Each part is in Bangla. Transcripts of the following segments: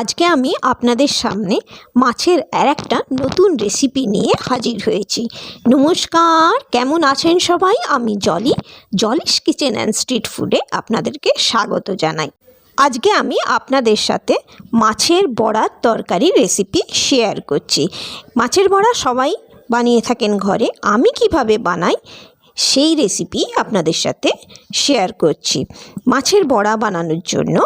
আজকে আমি আপনাদের সামনে মাছের আর একটা নতুন রেসিপি নিয়ে হাজির হয়েছি। নমস্কার, কেমন আছেন সবাই? আমি Jolly Jolly's kitchen and street ফুডে আপনাদেরকে স্বাগত জানাই। আজকে আমি আপনাদের সাথে মাছের বড়ার তরকারি রেসিপি শেয়ার করছি। মাছের বড়া সবাই বানিয়ে থাকেন ঘরে, আমি কীভাবে বানাই সেই রেসিপি আপনাদের সাথে শেয়ার করছি। মাছের বড়া বানানোর জন্য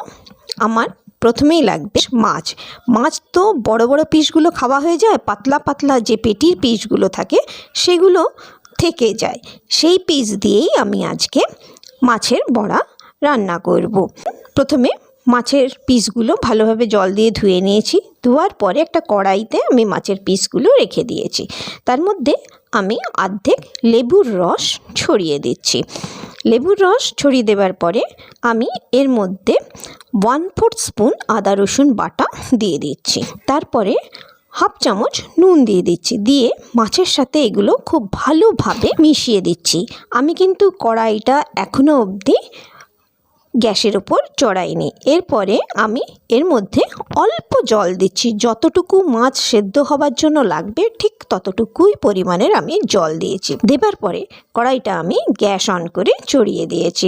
আমার প্রথমেই লাগবে মাছ। মাছ তো বড় বড় পিসগুলো খাওয়া হয়ে যায়, পাতলা পাতলা যে পেটির পিসগুলো থাকে সেগুলো থেকে যায়। সেই পিস দিয়েই আমি আজকে মাছের বড়া রান্না করব। প্রথমে মাছের পিসগুলো ভালোভাবে জল দিয়ে ধুয়ে নিয়েছি, ধোয়ার পরে একটা কড়াইতে আমি মাছের পিসগুলো রেখে দিয়েছি। তার মধ্যে আমি অর্ধেক লেবুর রস ছড়িয়ে দিচ্ছি। লেবুর রস ছড়িয়ে দেবার পরে আমি এর মধ্যে ওয়ান ফোর্থ স্পুন আদা রসুন বাটা দিয়ে দিচ্ছি। তারপরে হাফ চামচ নুন দিয়ে দিচ্ছি। দিয়ে মাছের সাথে এগুলো খুব ভালোভাবে মিশিয়ে দিচ্ছি। আমি কিন্তু কড়াইটা এখনও অবধি গ্যাসের ওপর চড়াইনি। এরপরে আমি এর মধ্যে অল্প জল দিচ্ছি। যতটুকু মাছ সেদ্ধ হবার জন্য লাগবে, ঠিক ততটুকুই পরিমাণের আমি জল দিয়েছি। দেবার পরে কড়াইটা আমি গ্যাস অন করে চড়িয়ে দিয়েছি।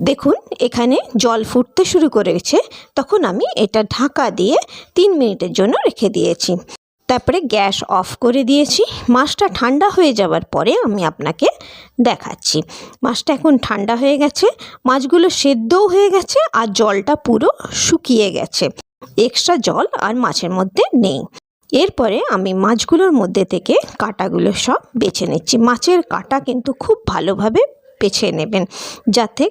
দেখুন, এখানে জল ফুটতে শুরু করেছে। তখন আমি এটা ঢাকা দিয়ে তিন মিনিটের জন্য রেখে দিয়েছি। তারপরে গ্যাস অফ করে দিয়েছি। মাছটা ঠান্ডা হয়ে যাওয়ার পরে আমি আপনাকে দেখাচ্ছি। মাছটা এখন ঠান্ডা হয়ে গেছে, মাছগুলো সেদ্ধও হয়ে গেছে আর জলটা পুরো শুকিয়ে গেছে। এক্সট্রা জল আর মাছের মধ্যে নেই। এরপরে আমি মাছগুলোর মধ্যে থেকে কাঁটাগুলো সব বেছে নিচ্ছি। মাছের কাঁটা কিন্তু খুব ভালোভাবে বেছে নেবেন, যাতে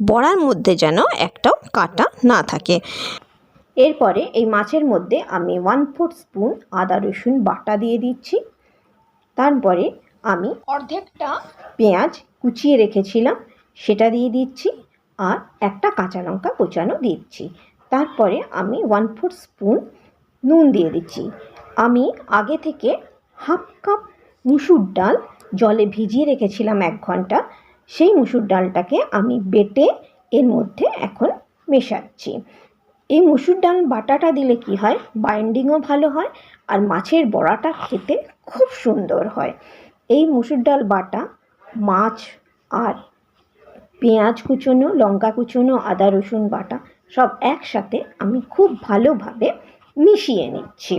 বড়ার মধ্যে যেন একটাও কাঁটা না থাকে। এরপরে এই মাছের মধ্যে আমি ওয়ান ফোর্থ স্পুন আদা রসুন বাটা দিয়ে দিচ্ছি। তারপরে আমি অর্ধেকটা পেঁয়াজ কুচিয়ে রেখেছিলাম সেটা দিয়ে দিচ্ছি আর একটা কাঁচা লঙ্কা কোচানো দিচ্ছি। তারপরে আমি ওয়ান ফোর্থ স্পুন নুন দিয়ে দিচ্ছি। আমি আগে থেকে হাফ কাপ মুসুর ডাল জলে ভিজিয়ে রেখেছিলাম এক ঘণ্টা। সেই মুসুর ডালটাকে আমি বেটে এর মধ্যে এখন মেশাচ্ছি। এই মুসুর ডাল বাটাটা দিলে কি হয়? বাইন্ডিংও ভালো হয় আর মাছের বড়াটা খেতে খুব সুন্দর হয়। এই মুসুর ডাল বাটা, মাছ আর পেঁয়াজ কুচোনো, লঙ্কা কুচোনো, আদা রসুন বাটা সব একসাথে আমি খুব ভালোভাবে মিশিয়ে নিচ্ছি।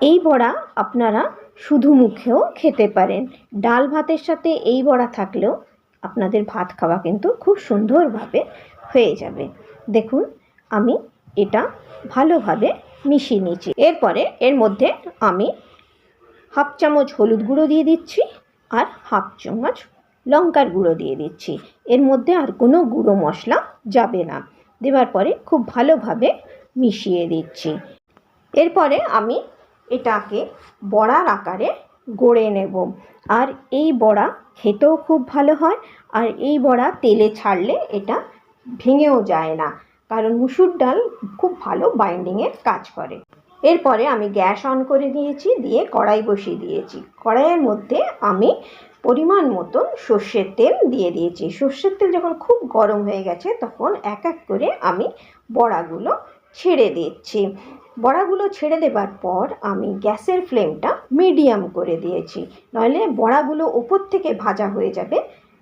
এই বড়া আপনারা শুধু মুখেও খেতে পারেন। ডাল ভাতের সাথে এই বড়া থাকলেও আপনাদের ভাত খাওয়া কিন্তু খুব সুন্দরভাবে হয়ে যাবে। দেখুন আমি এটা ভালোভাবে মিশিয়ে নিচ্ছি এরপরে এর মধ্যে আমি হাফ চামচ হলুদ গুঁড়ো দিয়ে দিচ্ছি আর হাফ চামচ লঙ্কার গুঁড়ো দিয়ে দিচ্ছি। এর মধ্যে আর কোনো গুঁড়ো মশলা যাবে না। দেওয়ার পরে খুব ভালোভাবে মিশিয়ে দিচ্ছি। এরপরে আমি এটাকে বড়ার আকারে গড়ে নেব। আর এই বড়া খেতেও খুব ভালো হয়। আর এই বড়া তেলে ছাড়লে এটা ভেঙেও যায় না। কারণ মুসুর ডাল খুব ভালো বাইন্ডিংয়ের কাজ করে। এরপরে আমি গ্যাস অন করে দিয়েছি, দিয়ে কড়াই বসিয়ে দিয়েছি। কড়াইয়ের মধ্যে আমি পরিমাণ মতন সর্ষের তেল দিয়ে দিয়েছি। সর্ষের তেল যখন খুব গরম হয়ে গেছে, তখন এক এক করে আমি বড়াগুলো ছেড়ে দিচ্ছি। বড়াগুলো ছেড়ে দেবার পর আমি গ্যাসের ফ্লেমটা মিডিয়াম করে দিয়েছি। নইলে বড়াগুলো ওপর থেকে ভাজা হয়ে যাবে,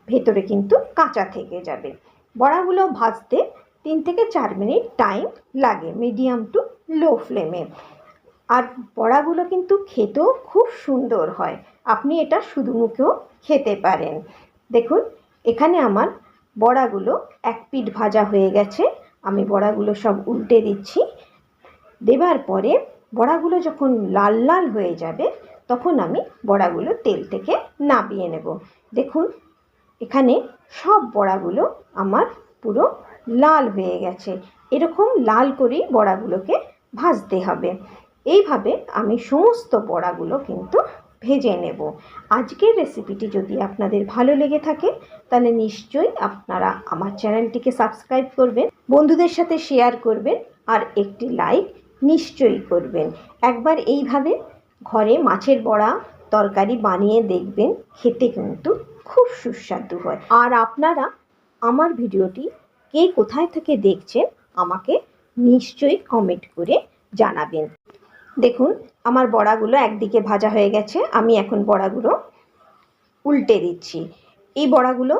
ভেতরে কিন্তু কাঁচা থেকে যাবে। বড়াগুলো ভাজতে তিন থেকে চার মিনিট টাইম লাগে মিডিয়াম টু লো ফ্লেমে আর বড়াগুলো কিন্তু খেতেও খুব সুন্দর হয়। আপনি এটা শুধু মুখেও খেতে পারেন। দেখুন, এখানে আমার বড়াগুলো এক পিঠ ভাজা হয়ে গেছে। আমি বড়াগুলো সব উল্টে দিচ্ছি। দেবার পরে বড়াগুলো যখন লাল লাল হয়ে যাবে, তখন আমি বড়াগুলো তেল থেকে নামিয়ে নেব। দেখুন, এখানে সব বড়াগুলো আমার পুরো লাল হয়ে গেছে। এরকম লাল করেই বড়াগুলোকে ভাজতে হবে। এইভাবে আমি সমস্ত বড়াগুলো কিন্তু ভেজে নেব। আজকের রেসিপিটি যদি আপনাদের ভালো লেগে থাকে, তাহলে নিশ্চয়ই আপনারা আমার চ্যানেলটিকে সাবস্ক্রাইব করবেন, বন্ধুদের সাথে শেয়ার করবেন আর একটি লাইক নিশ্চয়ই করবেন। একবার এইভাবে ঘরে মাছের বড়া, তরকারি বানিয়ে দেখবেন, খেতে কিন্তু খুব সুস্বাদু হয়। আর আপনারা আমার ভিডিওটি কে কোথায় থেকে দেখছেন আমাকে নিশ্চয়ই কমেন্ট করে জানাবেন। দেখুন, আমার বড়াগুলো একদিকে ভাজা হয়ে গেছে, আমি এখন বড়াগুলো উল্টে দিচ্ছি। এই বড়াগুলো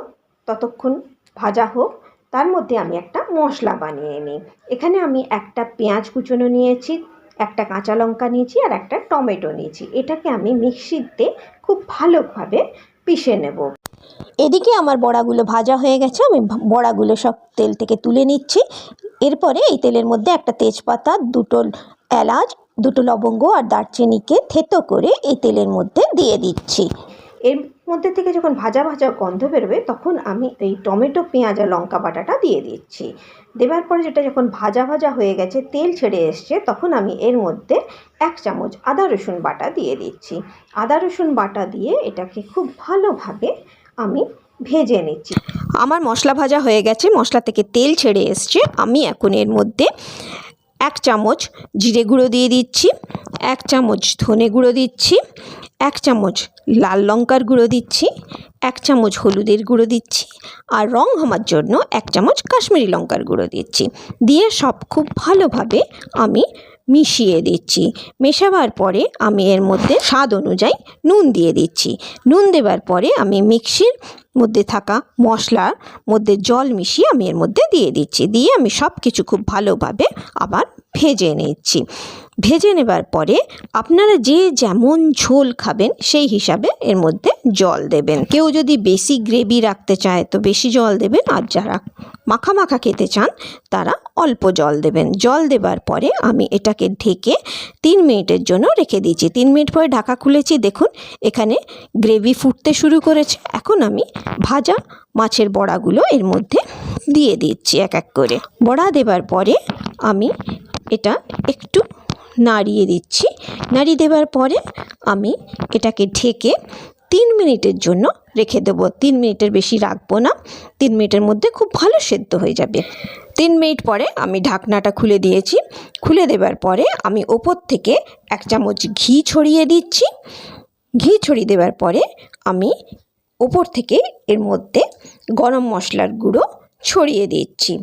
ততক্ষণ ভাজা হোক, তার মধ্যে আমি একটা মশলা বানিয়ে নিই। এখানে আমি একটা পেঁয়াজ কুচনো নিয়েছি, একটা কাঁচা লঙ্কা নিয়েছি আর একটা টমেটো নিয়েছি। এটাকে আমি মিক্সিতে খুব ভালোভাবে পিষে নেব। এদিকে আমার বড়াগুলো ভাজা হয়ে গেছে, আমি বড়াগুলো সব তেল থেকে তুলে নিচ্ছি। এরপরে এই তেলের মধ্যে একটা তেজপাতা, দুটো এলাচ, দুটো লবঙ্গ আর দারচিনিকে থেতো করে এই তেলের মধ্যে দিয়ে দিচ্ছি। এর মধ্যে থেকে যখন ভাজা ভাজা গন্ধ বেরোবে, তখন আমি এই টমেটো, পেঁয়াজ আর লঙ্কা বাটাটা দিয়ে দিচ্ছি। দেওয়ার পরে যেটা যখন ভাজা ভাজা হয়ে গেছে, তেল ছেড়ে এসছে, তখন আমি এর মধ্যে এক চামচ আদা রসুন বাটা দিয়ে দিচ্ছি। আদা রসুন বাটা দিয়ে এটাকে খুব ভালোভাবে আমি ভেজে নিচ্ছি। আমার মশলা ভাজা হয়ে গেছে, মশলা থেকে তেল ছেড়ে এসছে। আমি এখন এর মধ্যে এক চামচ জিরে গুঁড়ো দিয়ে দিচ্ছি, এক চামচ ধনে গুঁড়ো দিচ্ছি, এক চামচ লাল লঙ্কার গুঁড়ো দিচ্ছি, এক চামচ হলুদের গুঁড়ো দিচ্ছি আর রং হওয়ার জন্য এক চামচ কাশ্মীরি লঙ্কার গুঁড়ো দিচ্ছি। দিয়ে সব খুব ভালোভাবে আমি মিশিয়ে দিচ্ছি। মেশাবার পরে আমি এর মধ্যে স্বাদ অনুযায়ী নুন দিয়ে দিচ্ছি। নুন দেবার পরে আমি মিক্সির মধ্যে থাকা মশলার মধ্যে জল মিশিয়ে আমি এর মধ্যে দিয়ে দিচ্ছি। দিয়ে আমি সব কিছু খুব ভালোভাবে আবার ভেজে নিচ্ছি। ভেজে নেবার পরে আপনারা যে যেমন ঝোল খাবেন, সেই হিসাবে এর মধ্যে জল দেবেন। কেউ যদি বেশি গ্রেভি রাখতে চায়, তো বেশি জল দেবেন। আর যারা মাখা মাখা খেতে চান, তারা অল্প জল দেবেন। জল দেবার পরে আমি এটাকে ঢেকে তিন মিনিটের জন্য রেখে দিয়েছি। তিন মিনিট পরে ঢাকা খুলেছি। দেখুন, এখানে গ্রেভি ফুটতে শুরু করেছে। এখন আমি ভাজা মাছের বড়াগুলো এর মধ্যে দিয়ে দিচ্ছি এক এক করে। বড়া দেবার পরে আমি এটা একটু নাড়িয়ে দিচ্ছি। নাড়িয়ে দেওয়ার পরে আমি এটাকে ঢেকে তিন মিনিটের জন্য রেখে দেবো। তিন মিনিটের বেশি রাখব না। তিন মিনিটের মধ্যে খুব ভালো সেদ্ধ হয়ে যাবে। তিন মিনিট পরে আমি ঢাকনাটা খুলে দিয়েছি। খুলে দেবার পরে আমি ওপর থেকে এক চামচ ঘি ছড়িয়ে দিচ্ছি। ঘি ছড়িয়ে দেওয়ার পরে আমি ওপর থেকে এর মধ্যে গরম মশলার গুঁড়ো ছড়িয়ে দিচ্ছি।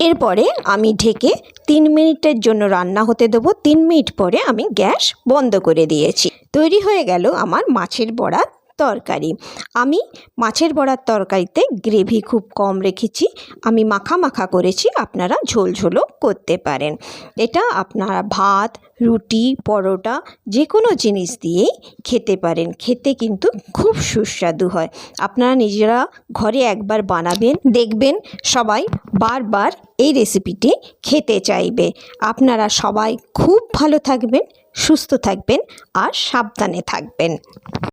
এরপরে আমি ঢেকে তিন মিনিটের জন্য রান্না হতে দেবো। তিন মিনিট পরে আমি গ্যাস বন্ধ করে দিয়েছি। তৈরি হয়ে গেল আমার মাছের বড়ার তরকারি। আমি মাছের বড়ার তরকারিতে গ্রেভি খুব কম রেখেছি। আমি মাখা মাখা করেছি, আপনারা ঝোল ঝোলও করতে পারেন। এটা আপনারা ভাত, রুটি, পরোটা যে কোনো জিনিস দিয়েই খেতে পারেন। খেতে কিন্তু খুব সুস্বাদু হয়। আপনারা নিজেরা ঘরে একবার বানাবেন, দেখবেন সবাই বারবার এই রেসিপিটি খেতে চাইবে। আপনারা সবাই খুব ভালো থাকবেন, সুস্থ থাকবেন আর সাবধানে থাকবেন।